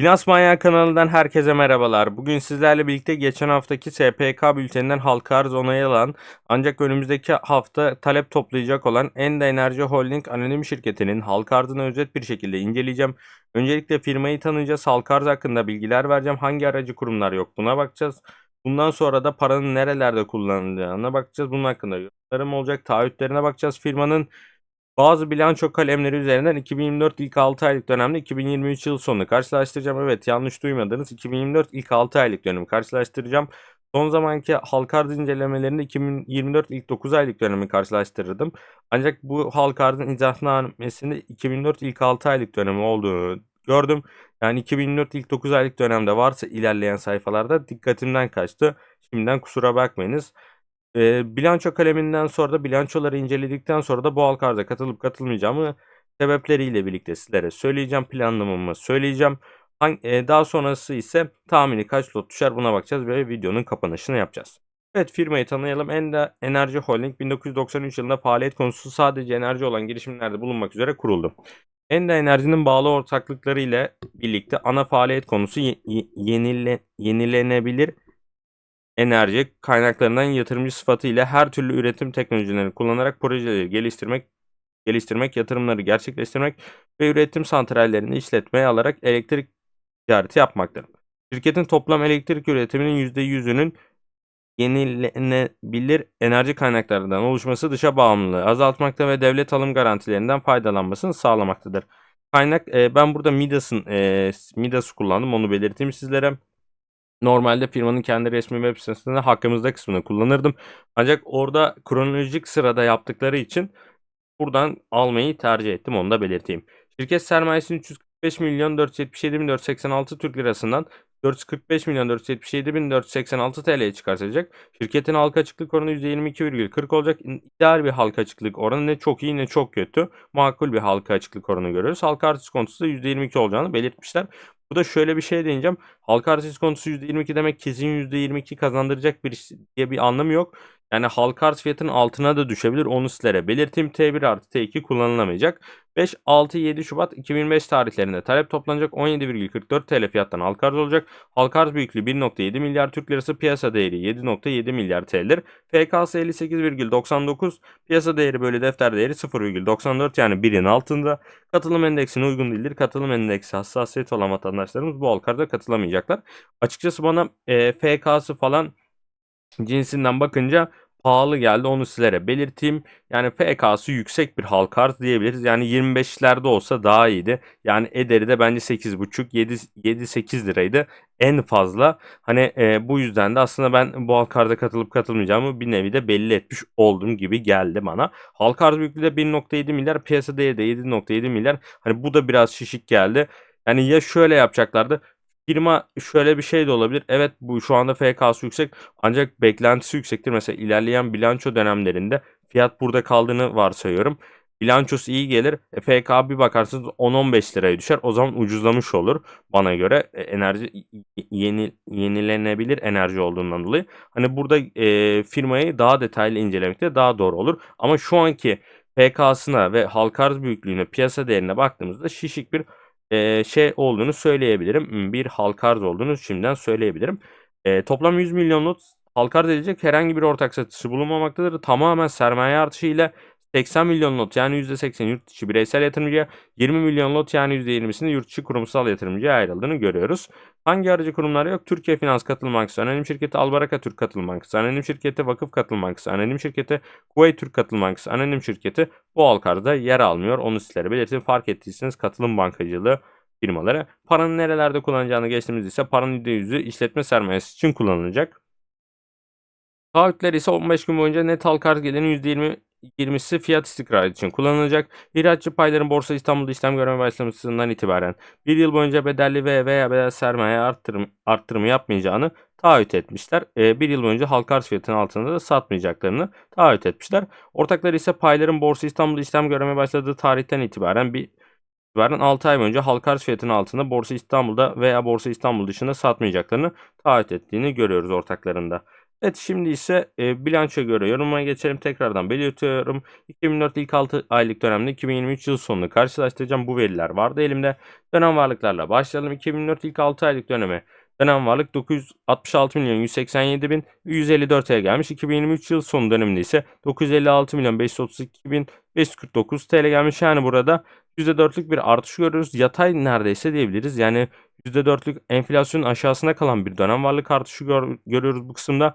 Finans Manyağı kanalından herkese merhabalar. Bugün sizlerle birlikte geçen haftaki SPK bülteninden halka arz onayı alan ancak önümüzdeki hafta talep toplayacak olan Enda Enerji Holding anonim şirketinin halka arzını özet bir şekilde inceleyeceğim. Öncelikle firmayı tanıyacağız. Halka arz hakkında bilgiler vereceğim. Hangi aracı kurumlar yok buna bakacağız. Bundan sonra da paranın nerelerde kullanılacağına bakacağız. Bunun hakkında yorumlarım olacak. Taahhütlerine bakacağız. Firmanın bazı bilanço kalemleri üzerinden 2024 ilk 6 aylık dönemde 2023 yıl sonunu karşılaştıracağım. Evet yanlış duymadınız. 2024 ilk 6 aylık dönemi karşılaştıracağım. Son zamanki halka arz incelemelerinde 2024 ilk 9 aylık dönemi karşılaştırırdım. Ancak bu halka arzın izahnamesinde 2004 ilk 6 aylık dönemi olduğunu gördüm. Yani 2004 ilk 9 aylık dönemde varsa ilerleyen sayfalarda dikkatimden kaçtı. Şimdiden kusura bakmayınız. E, bilanço kaleminden sonra da bilançoları inceledikten sonra da bu halka arza katılıp katılmayacağımı sebepleriyle birlikte sizlere söyleyeceğim. Planlamamı söyleyeceğim. Hangi, e, daha sonrası ise tahmini kaç lot düşer buna bakacağız ve videonun kapanışını yapacağız. Evet firmayı tanıyalım. Enda Enerji Holding 1993 yılında faaliyet konusu sadece enerji olan girişimlerde bulunmak üzere kuruldu. Enda Enerji'nin bağlı ortaklıkları ile birlikte ana faaliyet konusu ye- ye- yenile- yenilenebilir enerji kaynaklarından yatırımcı sıfatıyla her türlü üretim teknolojilerini kullanarak projeleri geliştirmek, geliştirmek, yatırımları gerçekleştirmek ve üretim santrallerini işletmeye alarak elektrik ticareti yapmaktır. Şirketin toplam elektrik üretiminin %100'ünün yenilenebilir enerji kaynaklarından oluşması dışa bağımlılığı azaltmakta ve devlet alım garantilerinden faydalanmasını sağlamaktadır. Kaynak e, ben burada Midas'ın e, Midas'ı kullandım onu belirteyim sizlere. Normalde firmanın kendi resmi web sitesinde hakkımızda kısmını kullanırdım. Ancak orada kronolojik sırada yaptıkları için buradan almayı tercih ettim onu da belirteyim. Şirket sermayesini 345 milyon 477 bin 486 Türk lirasından 445 milyon 477 bin 486 TL'ye çıkartacak. Şirketin halka açıklık oranı %22,40 olacak. İdeal bir halka açıklık oranı ne çok iyi ne çok kötü. Makul bir halka açıklık oranı görüyoruz. Halka artış kontusu da %22 olacağını belirtmişler. Burada şöyle bir şey değineceğim. Halka arz konusu %22 demek kesin %22 kazandıracak bir iş diye bir anlamı yok. Yani halka arz fiyatının altına da düşebilir. Onu sizlere belirteyim. T1 artı T2 kullanılamayacak. 5, 6, 7 Şubat 2005 tarihlerinde talep toplanacak 17,44 TL fiyattan halka arz olacak. Halka arz büyüklüğü 1.7 milyar Türk lirası piyasa değeri 7.7 milyar TL'dir. FKS 58,99 piyasa değeri bölü defter değeri 0,94 yani birin altında. Katılım endeksine uygun değildir. Katılım endeksi hassasiyeti olan vatandaşlarımız bu halka arza katılamayacaklar. Açıkçası bana e, FK'sı falan cinsinden bakınca pahalı geldi onu sizlere belirteyim. Yani FK'sı yüksek bir halka arz diyebiliriz. Yani 25'lerde olsa daha iyiydi. Yani ederi de bence 8,5 7-8 liraydı en fazla. Hani e, bu yüzden de aslında ben bu halka arza katılıp katılmayacağımı bir nevi de belli etmiş oldum gibi geldi bana. Halka arz büyüklüğü de 1.7 milyar piyasa değeri de 7.7 milyar. Hani bu da biraz şişik geldi. Yani ya şöyle yapacaklardı firma şöyle bir şey de olabilir. Evet bu şu anda FK'sı yüksek ancak beklentisi yüksektir. Mesela ilerleyen bilanço dönemlerinde fiyat burada kaldığını varsayıyorum. Bilançosu iyi gelir. E, FK bir bakarsınız 10-15 liraya düşer. O zaman ucuzlamış olur bana göre. E, enerji yeni yenilenebilir enerji olduğundan dolayı. Hani burada e, firmayı daha detaylı incelemekte daha doğru olur. Ama şu anki FK'sına ve halka arz büyüklüğüne, piyasa değerine baktığımızda şişik bir e, şey olduğunu söyleyebilirim. Bir halka arz olduğunu şimdiden söyleyebilirim. E, toplam 100 milyon lot halka arz herhangi bir ortak satışı bulunmamaktadır. Tamamen sermaye artışı ile 80 milyon lot yani %80 yurt dışı bireysel yatırımcıya 20 milyon lot yani %20'sini yurt dışı kurumsal yatırımcıya ayrıldığını görüyoruz. Hangi aracı kurumlar yok? Türkiye Finans Katılım Bankası, Anonim Şirketi Albaraka Türk Katılım Bankası, Anonim Şirketi Vakıf Katılım Bankası, Anonim Şirketi Kuveyt Türk Katılım Bankası, Anonim Şirketi bu halkarda yer almıyor. Onu sizlere belirteyim. Fark ettiyseniz katılım bankacılığı firmaları. Paranın nerelerde kullanacağını geçtiğimiz ise paranın %100'ü işletme sermayesi için kullanılacak. Taahhütler ise 15 gün boyunca net halka arz gelirinin %20 20'si fiyat istikrarı için kullanılacak. İhracatçı payların Borsa İstanbul'da işlem görme başlamasından itibaren bir yıl boyunca bedelli ve veya bedel sermaye arttırım, arttırımı yapmayacağını taahhüt etmişler. E, bir yıl boyunca halka arz fiyatının altında da satmayacaklarını taahhüt etmişler. Ortaklar ise payların Borsa İstanbul'da işlem görmeye başladığı tarihten itibaren bir itibaren 6 ay boyunca halka arz fiyatının altında Borsa İstanbul'da veya Borsa İstanbul dışında satmayacaklarını taahhüt ettiğini görüyoruz ortaklarında. Evet şimdi ise e, bilanço göre yoruma geçelim. Tekrardan belirtiyorum. 2004 ilk 6 aylık dönemde 2023 yıl sonunu karşılaştıracağım. Bu veriler vardı elimde. Dönem varlıklarla başlayalım. 2004 ilk 6 aylık döneme dönem varlık 966 milyon 187 bin 154'e gelmiş. 2023 yıl sonu döneminde ise 956 milyon 532 bin 549 TL gelmiş. Yani burada %4'lük bir artış görüyoruz. Yatay neredeyse diyebiliriz. Yani %4'lük enflasyonun aşağısına kalan bir dönem varlık artışı gör- görüyoruz bu kısımda.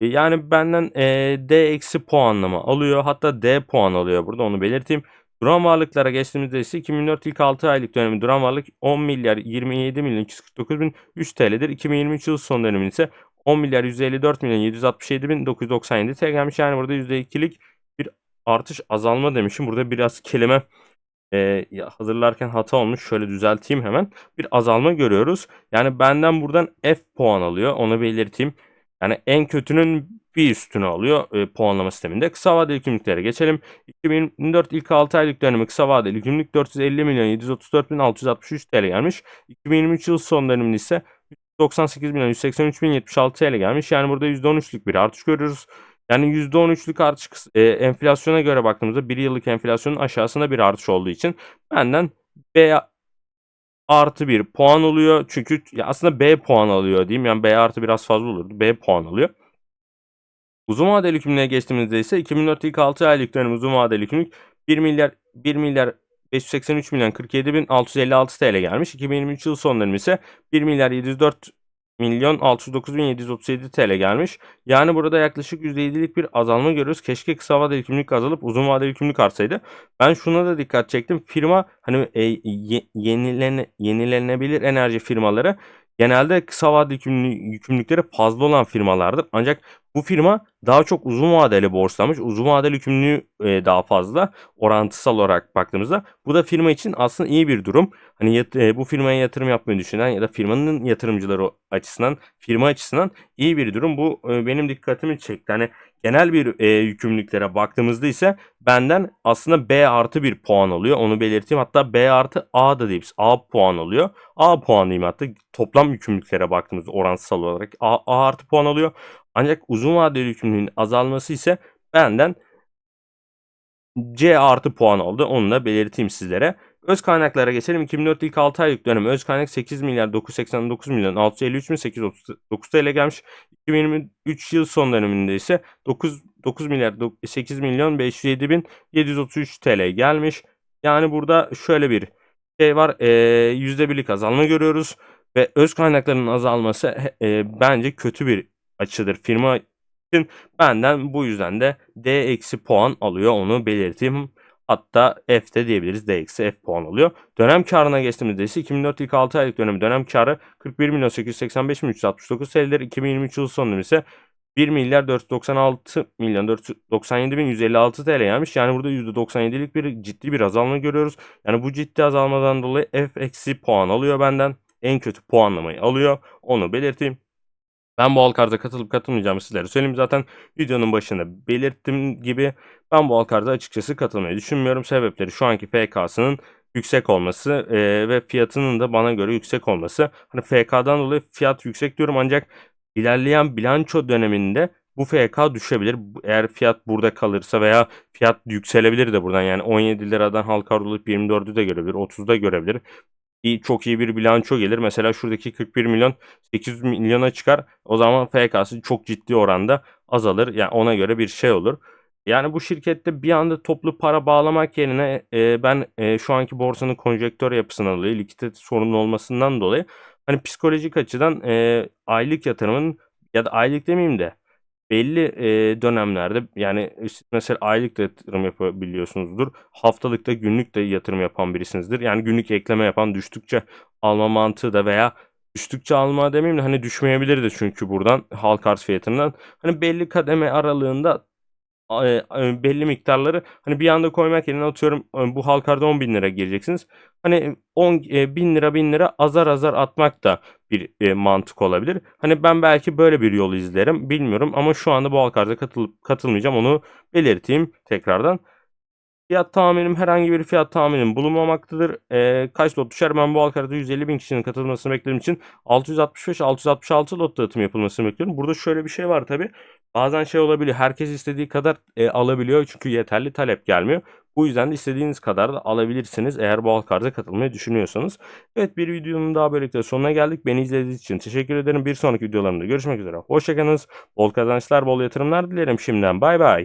E, Yani benden e, D eksi puanlama alıyor. Hatta D puan alıyor burada onu belirteyim. Duran varlıklara geçtiğimizde ise 2004 ilk 6 aylık dönemi duran varlık 10 milyar 27 milyon 249 bin 3 TL'dir. 2023 yıl son dönemi ise 10 milyar 154 milyon 767 bin 997 TL gelmiş. Yani burada %2'lik bir artış azalma demişim. Burada biraz kelime e, hazırlarken hata olmuş. Şöyle düzelteyim hemen. Bir azalma görüyoruz. Yani benden buradan F puan alıyor. Onu belirteyim. Yani en kötünün bir üstünü alıyor e, puanlama sisteminde. Kısa vadeli kimliklere geçelim. 2024 ilk 6 aylık dönemi kısa vadeli kimlik 450 milyon 734 bin 663 TL gelmiş. 2023 yıl son döneminde ise 98 milyon 183 bin 76 TL gelmiş. Yani burada %13'lük bir artış görüyoruz. Yani %13'lük artış e, enflasyona göre baktığımızda bir yıllık enflasyonun aşağısında bir artış olduğu için benden B artı bir puan oluyor. Çünkü ya aslında B puan alıyor diyeyim. Yani B artı biraz fazla olurdu. B puan alıyor. Uzun vadeli hükümlüğe geçtiğimizde ise 2004 ilk 6 aylık dönem uzun vadeli hükümlülük 1 milyar 1 milyar 583 milyon 47 bin 656 TL gelmiş. 2023 yıl son dönemi ise 1 milyar 704 milyon 609 bin 737 TL gelmiş. Yani burada yaklaşık %7'lik bir azalma görüyoruz. Keşke kısa vadeli hükümlülük azalıp uzun vadeli hükümlülük artsaydı. Ben şuna da dikkat çektim. Firma hani e, ye- yenilene, yenilenebilir enerji firmaları genelde kısa vadeli yükümlü- yükümlülükleri fazla olan firmalardır. Ancak bu firma daha çok uzun vadeli borçlanmış. Uzun vadeli yükümlülüğü e, daha fazla orantısal olarak baktığımızda. Bu da firma için aslında iyi bir durum. Hani yat- e, bu firmaya yatırım yapmayı düşünen ya da firmanın yatırımcıları açısından, firma açısından iyi bir durum. Bu e, benim dikkatimi çekti. Hani genel bir e, yükümlülüklere baktığımızda ise benden aslında B artı bir puan alıyor. Onu belirteyim. Hatta B artı A da değil. A puan alıyor. A puan diyeyim hatta toplam yükümlülüklere baktığımızda oransal olarak A, A artı puan alıyor. Ancak uzun vadeli yükümlülüğün azalması ise benden C artı puan oldu. Onu da belirteyim sizlere. Öz kaynaklara geçelim. 2004 ilk 6 aylık dönem öz kaynak 8 milyar 989 milyon 653 bin 839 TL gelmiş. 2023 yıl son döneminde ise 9, 9 milyar 8 milyon 507 bin 733 TL gelmiş. Yani burada şöyle bir şey var. E, %1'lik azalma görüyoruz. Ve öz kaynakların azalması e, bence kötü bir açıdır firma için. Benden bu yüzden de D eksi puan alıyor onu belirteyim. Hatta F de diyebiliriz. D eksi F puan alıyor. Dönem karına geçtiğimizde ise 2004 ilk 6 aylık dönemi dönem karı 41 milyon 885 bin 369 TL'dir. 2023 yıl sonu ise 1 milyar 496 milyon 497 bin 156 TL gelmiş. Yani burada %97'lik bir ciddi bir azalma görüyoruz. Yani bu ciddi azalmadan dolayı F eksi puan alıyor benden. En kötü puanlamayı alıyor. Onu belirteyim. Ben bu halkarda katılıp katılmayacağımı sizlere söyleyeyim. Zaten videonun başında belirttiğim gibi ben bu halkarda açıkçası katılmayı düşünmüyorum. Sebepleri şu anki FK'sının yüksek olması e, ve fiyatının da bana göre yüksek olması. Hani FK'dan dolayı fiyat yüksek diyorum ancak ilerleyen bilanço döneminde bu FK düşebilir. Eğer fiyat burada kalırsa veya fiyat yükselebilir de buradan yani 17 liradan halka olup 24'ü de görebilir, 30'u da görebilir. İyi, çok iyi bir bilanço gelir. Mesela şuradaki 41 milyon 800 milyona çıkar. O zaman FK'sı çok ciddi oranda azalır. Yani ona göre bir şey olur. Yani bu şirkette bir anda toplu para bağlamak yerine e, ben e, şu anki borsanın konjektör yapısından dolayı likidite sorunu olmasından dolayı hani psikolojik açıdan e, aylık yatırımın ya da aylık demeyeyim de belli e, dönemlerde yani mesela aylık da yatırım yapabiliyorsunuzdur. Haftalıkta günlük de yatırım yapan birisinizdir. Yani günlük ekleme yapan düştükçe alma mantığı da veya düştükçe alma demeyeyim de hani düşmeyebilir de çünkü buradan halk arz fiyatından hani belli kademe aralığında belli miktarları hani bir anda koymak yerine atıyorum bu halkarda 10 bin lira gireceksiniz. Hani 10 e, bin lira bin lira azar azar atmak da bir e, mantık olabilir. Hani ben belki böyle bir yolu izlerim bilmiyorum ama şu anda bu halkarda katılıp katılmayacağım onu belirteyim tekrardan. Fiyat tahminim herhangi bir fiyat tahminim bulunmamaktadır. Ee, kaç lot düşer? Ben bu halkarada 150 bin kişinin katılmasını beklediğim için 665-666 lot dağıtım yapılmasını bekliyorum. Burada şöyle bir şey var tabi. Bazen şey olabiliyor. Herkes istediği kadar e, alabiliyor çünkü yeterli talep gelmiyor. Bu yüzden de istediğiniz kadar da alabilirsiniz eğer bu halkarda katılmayı düşünüyorsanız. Evet bir videonun daha böylelikle sonuna geldik. Beni izlediğiniz için teşekkür ederim. Bir sonraki videolarımda görüşmek üzere. Hoşçakalınız. Bol kazançlar, bol yatırımlar dilerim şimdiden. Bay bay.